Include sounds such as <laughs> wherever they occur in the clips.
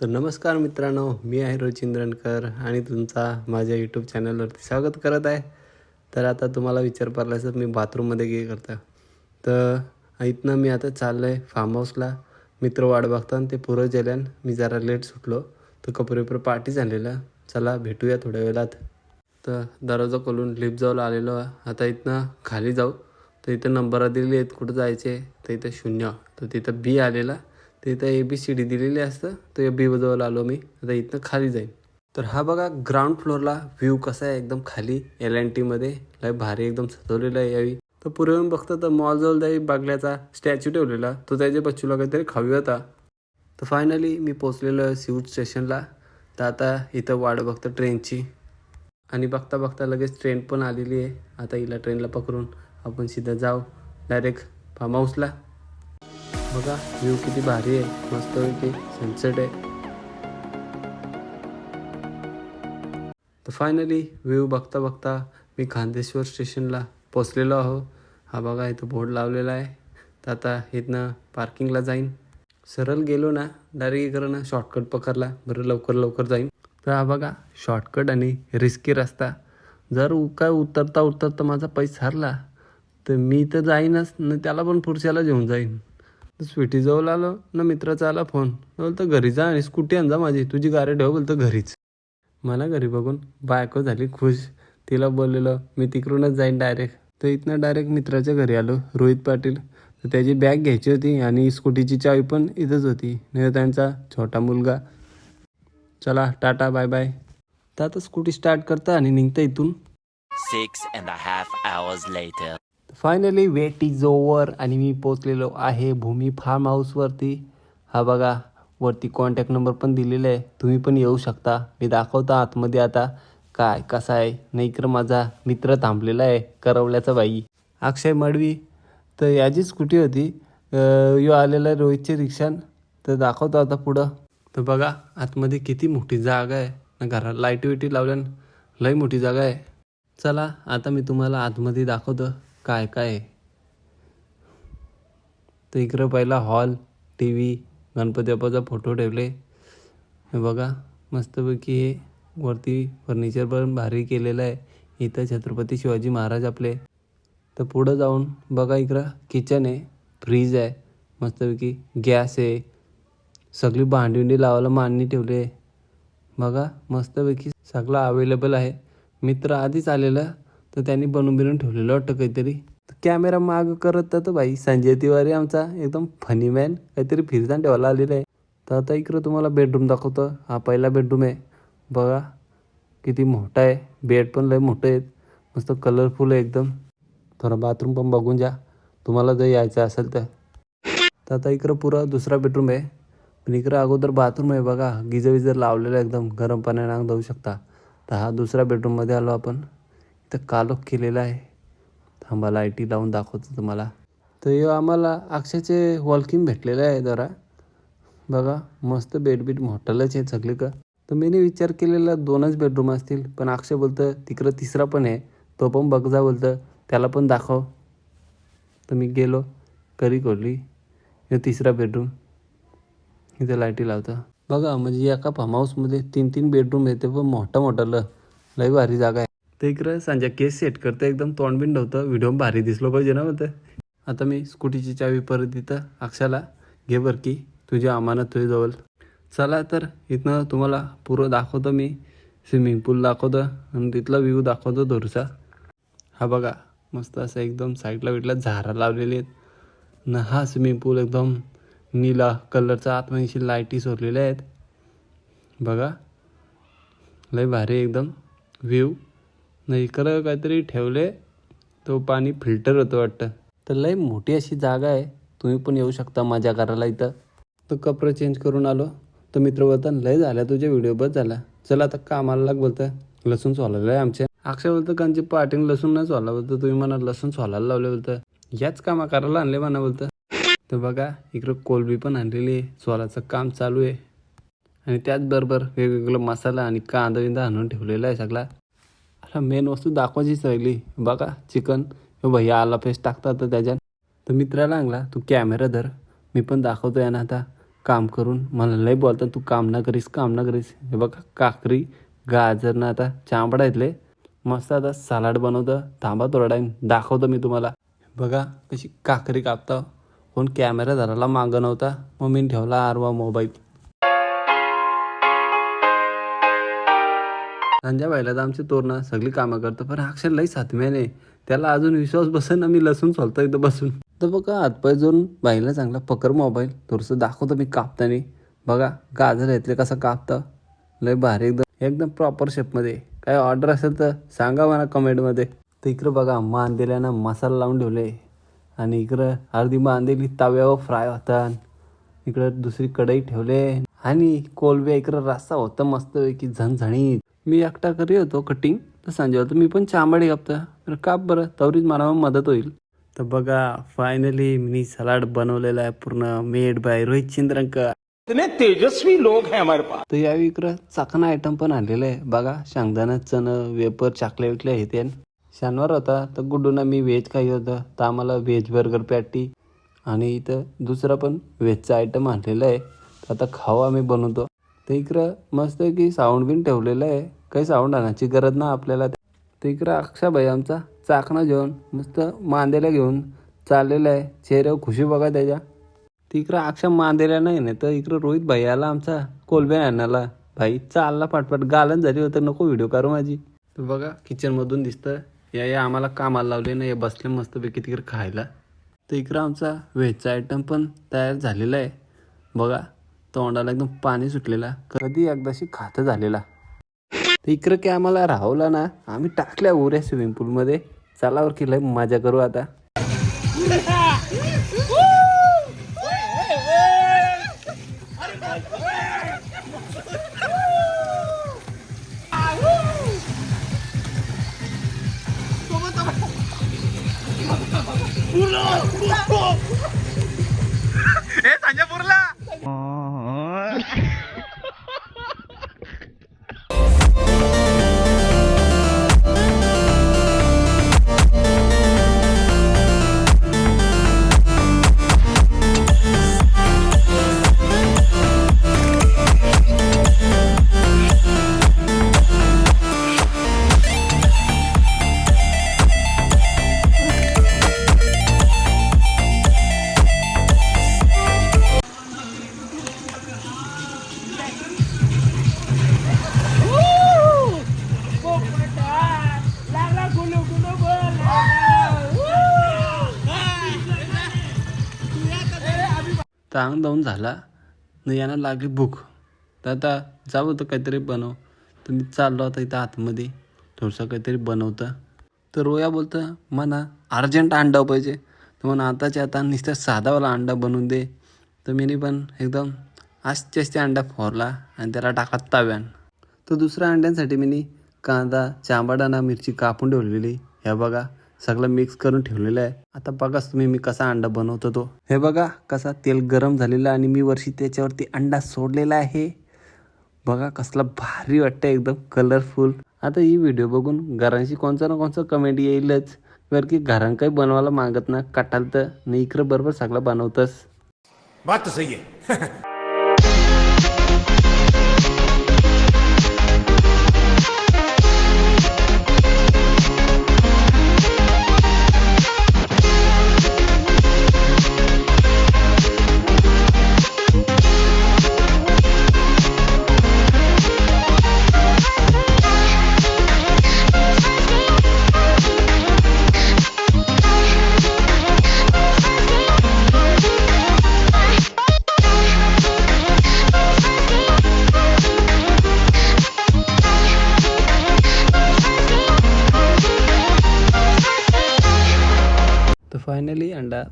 तर नमस्कार मित्रांनो मी आहे रोचिंद्रनकर आणि तुमचा माझ्या यूट्यूब चॅनलवरती स्वागत करत आहे. तर आता तुम्हाला विचार पडला तर मी बाथरूममध्ये गे करता. तर इथनं मी आता चाललो आहे फार्म हाऊसला मित्र वाट बघता आणि ते पुरं गेल्यान मी जरा लेट सुटलो. तर कपडे वपडे पार्टी झालेलं. चला भेटूया थोड्या वेळात. तर दरवाजा खोलून लिफ्ट जाऊला आलेलो. आता इथनं खाली जाऊ. तर इथं नंबर दिले आहेत कुठं जायचे? तर इथं शून्य. तर तिथं बी आलेला. तर इथं ए बी सी डी दिलेली असतं. तर बी जवळ आलो मी. आता इथनं खाली जाईन. तर हा बघा ग्राउंड फ्लोअरला व्ह्यू कसा आहे? एकदम खाली. एल अँड टीमध्ये लय भारी एकदम सजवलेला आहे यावी तर पुढे येऊन बघतं तर मॉलजवळ जाई बागल्याचा स्टॅच्यू ठेवलेला. तो त्याच्या बच्चूला काहीतरी खावी होता. तर फायनली मी पोचलेलो आहे सीऊट स्टेशनला तर आता इथं वाट बघतं ट्रेनची आणि बघता बघता लगेच ट्रेन पण आलेली आहे. आता हिला ट्रेनला पकडून आपण सीधा जाऊ. डायरेक्ट फार्म हाऊसला बघा व्ह्यू किती भारी आहे. मस्त सनसेट आहे. तर फायनली व्ह्यू बघता बघता मी खांदेश्वर स्टेशनला पोचलेलो आहो. हा बघा इथं बोर्ड लावलेला आहे. तर आता इथनं पार्किंगला जाईन. सरळ गेलो ना डायरेक्ट ना शॉर्टकट पकडला. बरं लवकर लवकर जाईन. तर हा बघा शॉर्टकट आणि रिस्की रस्ता. जर काय उतरता उतरता माझा पैसा हरला तर मी तर जाईनच न त्याला पण पुढच्याला घेऊन जाईन. तर स्वीटीजवळ आलो ना मित्राचा आला फोन बोलतो घरी जा आणि स्कूटी आण जा माझी तुझी गाडी ठेव बोलतो घरीच. मला घरी बघून बायको झाली खुश. तिला बोललेलं मी तिकडूनच जाईन डायरेक्ट तर इथनं डायरेक्ट मित्राच्या घरी आलो रोहित पाटील. तर त्याची बॅग घ्यायची होती आणि स्कूटीची चावी पण इथंच होती. नाही त्यांचा छोटा मुलगा. चला टाटा बाय बाय तर आता स्कूटी स्टार्ट करता आणि निघता इथून. Six and a half hours later. Finally wait is over आणि मी पोचलेलो आहे भूमी फार्म हाऊसवरती हा बघा वरती कॉन्टॅक्ट नंबर पण दिलेला आहे. तुम्ही पण येऊ शकता. मी दाखवतो आतमध्ये आता काय कसा आहे. नाही तर माझा मित्र थांबलेला आहे करवल्याचा बाई. अक्षय मडवी तर याची स्कूटी होती. यो आलेला आहे रोहितची रिक्षान. तर दाखवतो आता पुढं. तर बघा आतमध्ये किती मोठी जागा आहे. ना घरात लाईटी विटी लावल्यान लई मोठी जागा आहे. चला आता मी तुम्हाला आतमध्ये दाखवतो. काय काय? आहे तर इकडं पहिला हॉल टी व्ही गणपती बाप्पाचा फोटो ठेवले. हे बघा मस्तपैकी हे वरती फर्निचर पण भारी केलेलं आहे. इथं छत्रपती शिवाजी महाराज आपले. तर पुढं जाऊन बघा इकडं किचन आहे फ्रीज आहे मस्तपैकी गॅस आहे. सगळी भांडीवंडी लावायला मांडणी ठेवली आहे. बघा मस्तपैकी सगळं अवेलेबल आहे. मित्र आधीच आलेला तर त्यांनी बनवून बिनून ठेवलेलं वाटतं काहीतरी. तर कॅमेरा माग करत तर बाई संजय तिवारी आमचा एकदम फनी मॅन काहीतरी फिरताना ठेवायला आलेला आहे. तर आता इकडं तुम्हाला बेडरूम दाखवतो. हा पहिला बेडरूम आहे. बघा किती मोठा आहे. बेड पण लय मोठं आहेत. मस्त कलरफुल आहे एकदम. थोडा बाथरूम पण बघून जा. तुम्हाला जर यायचं असेल तर. तर आता इकडं पुरा दुसरा बेडरूम आहे. पण इकडं अगोदर बाथरूम आहे. बघा गिजर विजर लावलेलं आहे एकदम. गरम पाण्याने अंग धुवू शकता. तर हा दुसऱ्या बेडरूममध्ये आलो आपण. तर कालोख केलेला आहे. थांबा लाईटी लावून दाखवतो तुम्हाला. तर हे आम्हाला अक्षयचे वॉल्किंग भेटलेलं आहे जरा. बघा मस्त बेडबीट हॉटेलच आहे सगळे का. तर मी विचार केलेला दोनच बेडरूम असतील. पण अक्षय बोलतं तिकडं तिसरा पण आहे. तो पण बघ जा बोलतं. त्याला पण दाखव. तर मी गेलो. करी खोलली हे तिसरा बेडरूम इथे लाईटी लावता. बघा म्हणजे एका फार्म हाऊसमध्ये तीन तीन बेडरूम येते पण मोठा मोठालं लई भारी जागा आहे. ते इकडं. सांजा केस सेट करतं एकदम तोंडबिंड होतं. व्हिडिओ भारी दिसलो पाहिजे ना मग आता मी स्कूटीची चावी परत देतं अक्षाला घे बर की. तुझी अमानत तुझ्याजवळ चला तर इथनं तुम्हाला पुरं दाखवतो मी. स्विमिंग पूल दाखवतो. आणि तिथला व्ह्यू दाखवतो दोरचा हा बघा मस्त असं एकदम साईडला बिटला झाडं लावलेली आहेत. न हा स्विमिंग पूल एकदम नीला कलरचा आतमध्ये लाईटी सोडलेल्या आहेत. बघा लय भारी एकदम व्ह्यू न इकडं काहीतरी ठेवले तो पाणी फिल्टर होतं वाटतं. तर लय मोठी अशी जागा आहे. तुम्ही पण येऊ शकता मजा करायला इथं. तर कपडे चेंज करून आलो. तर मित्र बोलतात लय झाल्या तुझ्या व्हिडिओ बस झाला. चला आता कामाला लाग बोलतं. लसूण सोलायला आहे आमच्या अक्षय बोलतं कांची पाटीन लसूण नाही सोला बोलतं तुम्ही म्हणा लसूण सोलायला लावले. बोलतं याच कामा करायला आणले म्हणा. बोलतं तर बघा इकडं कोलबी पण आणलेली आहे. सोलाचं काम चालू आहे. आणि त्याचबरोबर वेगवेगळं मसाला आणि कांदा बिंदा आणून ठेवलेला आहे सगळा. आता मेन वस्तू दाखवायचीच राहिली. बघा चिकन. भैया आला पेस्ट टाकतात तर त्याच्यात. तर मित्राला आणला तू कॅमेरा धर. मी पण दाखवतो ना आता. काम करून. मला लय बोलतात तू काम ना करीस काम ना करीस. हे बघा काकरी गाजर ना आता चांबडा इथले मस्त आता सलाड बनवतं. थांबा थोडा टाईम दाखवतो मी तुम्हाला. बघा कशी काकरी कापता. कोण कॅमेरा धरायला मागं नव्हता. मग मी ठेवला आरवा मोबाईल संध्याबाईला तर आमचे तोरणं सगळी कामं करतो पण अक्षर लई सातम्याने त्याला अजून विश्वास बसेन मी लसूण सोलतो इथं बसून. तर बघा हातपाय जोडून बाईला चांगला पकर मोबाईल थोडंसं दाखवतो मी कापताने. बघा गाजर येतले कसं कापतं? लय भारी एकदम एकदम प्रॉपर शेपमध्ये काय ऑर्डर असेल तर सांगा मला कमेंटमध्ये तर इकडं बघा मान दिल्यानं मसाला लावून ठेवले. आणि इकडं अर्धी मान दिली तव्यावर फ्राय होता. इकडं दुसरी कढई ठेवले. आणि कोलब्या इकडं रस्सा होता मस्त की झणझणीत. मी एकटा करी होतो कटिंग तर संजय होतो. मी पण चांबाडी कापता तर काप बरं तवरीच मला मदत होईल. तर बघा फायनली मी सलाड बनवलेला आहे पूर्ण मेड बाय रोहित चिंद्रंकर इतने तेजस्वी लोग हैं हमारे पास. तर यावेळी इकडं चाकणा आयटम पण आणलेलं आहे. बघा शेंगदाणा चण वेपर चाकले विकले हे ते. शनिवार होता तर गुड्डूना मी व्हेज खाई होतं. तर आम्हाला व्हेज बर्गर पॅटी आणि इथं दुसरा पण व्हेजचा आयटम आणलेला आहे. तर आता खाऊ आम्ही बनवतो. तर इकडं मस्त की साऊंड बिन ठेवलेलं आहे. काही साऊंड आणायची गरज ना आपल्याला. तर इकडं अक्षाबाई आमचा चाकणा घेऊन मस्त मांदेला घेऊन चाललेलं आहे. चेहऱ्यावर खुशी बघा त्याच्या. तिकडं अक्षा मांदेला नाही ना तर इकडं रोहित भाई आला आमचा कोलबे आणायला. भाई चालला पाटपाट. गालन झाली होतं नको व्हिडिओ करू माझी. तर बघा किचनमधून दिसतं या या आम्हाला कामाला लावले ना या बसले मस्तपैकी तिकडे खायला. तर इकडं आमचा व्हेजचा आयटम पण तयार झालेला आहे. बघा तोंडाला एकदम पाणी सुटलेला. कधी एकदाशी खातं झालेला. तर इकडं काय आम्हाला राहवला ना आम्ही टाकल्या उऱ्या स्विमिंग पूलमध्ये चलावर की लय मजा करू आता. that? <laughs> तांग दाऊन झाला. न यांना लागली भूक. तर आता जाऊ तर काहीतरी बनव. तर मी चाललो आता इथं आतमध्ये. थोडंसं काहीतरी बनवतं. तर रोया बोलतं म्हणा अर्जंट अंडा पाहिजे. तर म्हणा आताच्या आता नुसत्या साधावाला अंडा बनवून दे. तर मी पण एकदम आस्ते आस्ते अंडा फोरला आणि त्याला टाकला ताव्यान. तर दुसऱ्या अंड्यांसाठी मी कांदा चांबाडाना मिरची कापून ठेवलेली. ह्या बघा सगळं मिक्स करून ठेवलेलं आहे. आता बघाच तुम्ही मी कसा अंडा बनवतो तो. हे बघा कसा तेल गरम झालेलं आणि मी वरशी त्याच्यावरती अंडा सोडलेला आहे. बघा कसला भारी वाटतं एकदम कलरफुल आता ही व्हिडिओ बघून घरांशी कोणचा ना कोणचा कमेंट येईलच. बरं की घरां काही बनवायला मागत ना कटाल तर इकडं बरोबर सगळं बनवतस. बात सही आहे. <laughs>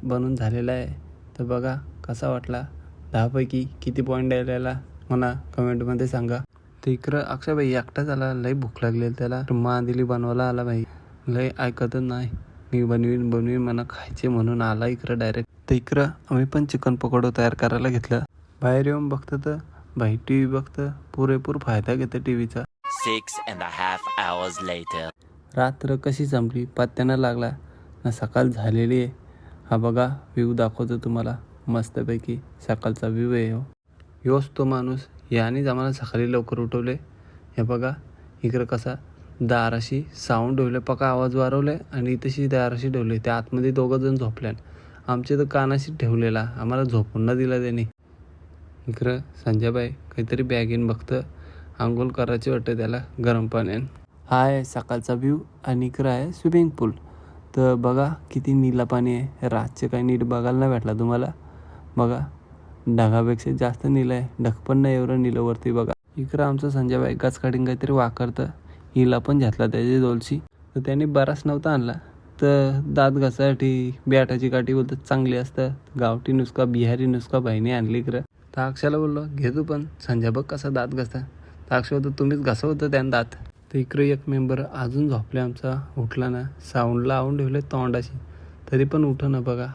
बनून झालेला आहे. तर बघा कसा वाटला. दहापैकी किती पॉईंट द्यायला मला कमेंटमध्ये सांगा. तर इकडं अक्षय भाई एकटा झाला. लय भूक लागलेली त्याला. मा दिली बनवायला आला भाई लय ऐकतच नाही. मी बनवीन बनवीन मला खायचे म्हणून आला इकडं डायरेक्ट तर इकडं आम्ही पण चिकन पकोडा तयार करायला घेतलं. बाहेर येऊन बघतं तर भाई टी व्ही बघतं. पुरेपूर फायदा घेतं टी व्हीचा and a half hours later. रात्र कशी संपली? पत्त्यानं लागला. ना सकाळ झालेली आहे. हा बघा व्ह्यू दाखवतो तुम्हाला. मस्तपैकी सकाळचा व्ह्यू आहे हो. योच तो माणूस यानेच आम्हाला सकाळी लवकर उठवले. हे बघा इकडं कसा दाराशी साऊंड ठेवले. पका आवाज वारवले आणि इथेशी दाराशी ठेवले. त्या आतमध्ये दोघं जण झोपल्यान आमच्या तर कानाशी ठेवलेला. आम्हाला झोपून ना दिला त्याने. इकडं संजयबाई काहीतरी बॅगीन बघतं. आंघोळ करायची वाटतं त्याला. गरम पाण्यान. हा आहे सकाळचा व्ह्यू आणि इकडं आहे स्विमिंग पूल तर बघा किती नीला पाणी आहे. रातचे काही नीट बघायला नाही भेटला तुम्हाला. बघा ढगापेक्षा जास्त नीलं आहे. ढग पण नाही एवढं नीलं वरती बघा. इकडं आमचं संजयबाई गाच काढीन काहीतरी वाकरतं. हिला पण घातला त्याची दोलशी. तर त्याने बराच नव्हता आणला. तर दात घासासाठी बॅटाची काठी बोलतात चांगली असतं. गावठी नुसका बिहारी नुसका बहिणी आणली इकडं. तर अक्षाला बोललो घे तू पण. संजय बघ कसा दात घासता. तर अक्षय होतं तुम्हीच घासवतं त्यानं दात. तर इकडे एक मेंबर अजून झोपले आमचा. उठला ना. साऊंड लावून ठेवले तोंडाशी. तरी पण उठ ना बघा.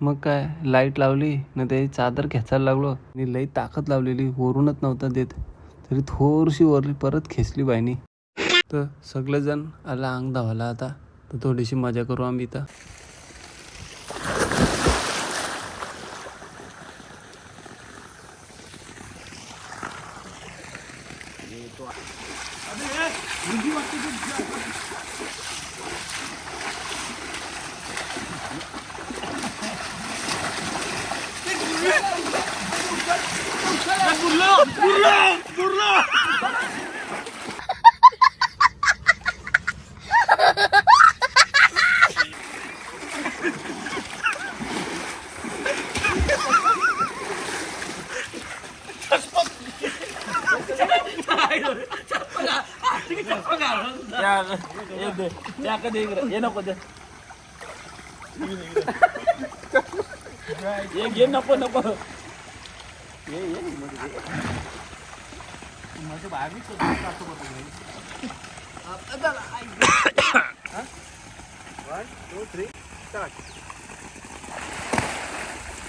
मग काय लाइट लावली ना त्याची चादर खेचायला लागलो. आणि लई ताकद लावलेली. वरूनच नव्हता देत. तरी थोडीशी वरली परत खेचली बाईनी. तर सगळेजण आला अंग धावायला आता. तर थोडीशी मजा करू आम्ही Burla! Burla! ಏನಪ್ಪ ಏನಪ್ಪ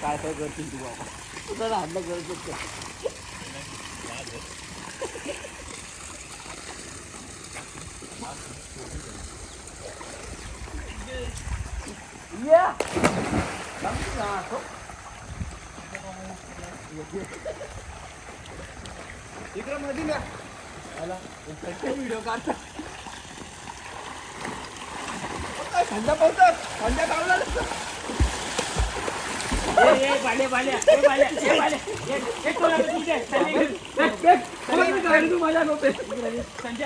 काय काय करतील तू बाबा तुला हातला गरज Yeah. इकडं मधी ना व्हिडिओ काढतात थंड पावतात थंड काढला तुम्हाला नव्हते. संजय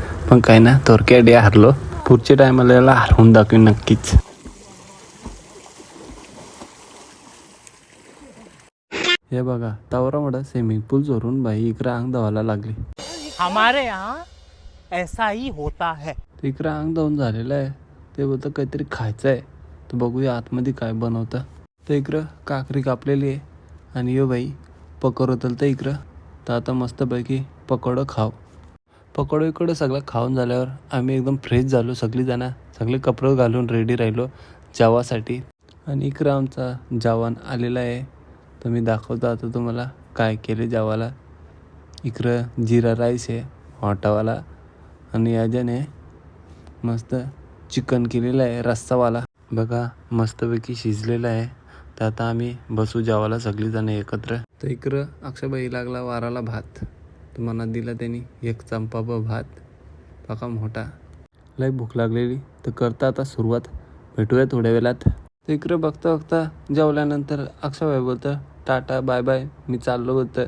पण काय ना थोडक्या डे हारलो. पुढच्या टायमाला याला हरवून दाखवीन नक्कीच. हे बघा तावरा मोठा स्विमिंग पूल चोरून बाई इकडं अंग धावायला लागली. हमारे यहाँ ऐसा ही होता है। इकडं अंग धावून झालेलं आहे. ते बोलतं काहीतरी खायचं आहे तर बघूया आतमध्ये काय बनवतं. तर इकडं काकरी कापलेली आहे. आणि यो बाई पकोड होतं तर इकडं. तर आता मस्तपैकी पकोडं खाव. पकोडं इकडं सगळं खाऊन झाल्यावर आम्ही एकदम फ्रेश झालो. सगळी जणं सगळे कपडे घालून रेडी राहिलो. जेवासाठी. आणि इकडं आमचा जावान आलेला आहे. तर मी दाखवतो आता तुम्हाला काय केले जावाला इकडं जिरा राईस आहे हॉटावाला आणि याच्याने मस्त चिकन केलेलं आहे रस्सावाला. बघा मस्तपैकी शिजलेलं आहे. तर आता आम्ही बसू जेवायला सगळीजणं एकत्र. तर इकडं अक्षयबाई लागला वाराला भात. मला दिला त्यांनी एक चंपा ब भात पाका मोठा. लय भूक लागलेली. तर करता आता सुरुवात. भेटूया थोड्या वेळात. तर इकडं बघता बघता जेवल्यानंतर अक्षयबाई बोलतं टाटा बाय बाय. मी चाललो होतं.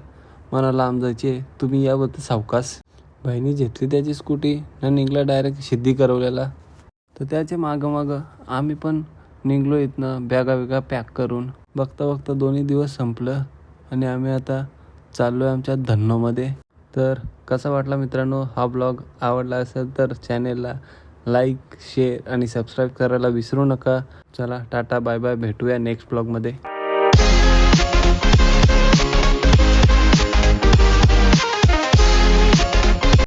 मला लांब जायची आहे. तुम्ही या बोलतं सावकास बहिणी घेतली त्याची स्कूटी न निघला डायरेक्ट सिद्धी करवलेला तर त्याच्या मागं मागं आम्ही पण निघलो इथनं बॅगा बिगा पॅक करून. बघता बघता दोन्ही दिवस संपलं आणि आम्ही आता चाललो आहे आमच्या धन्नोमध्ये. तर कसा वाटला मित्रांनो हा ब्लॉग आवडला असेल तर चॅनेलला लाईक शेअर आणि सबस्क्राईब करायला विसरू नका. चला टाटा बाय बाय भेटूया नेक्स्ट ब्लॉगमध्ये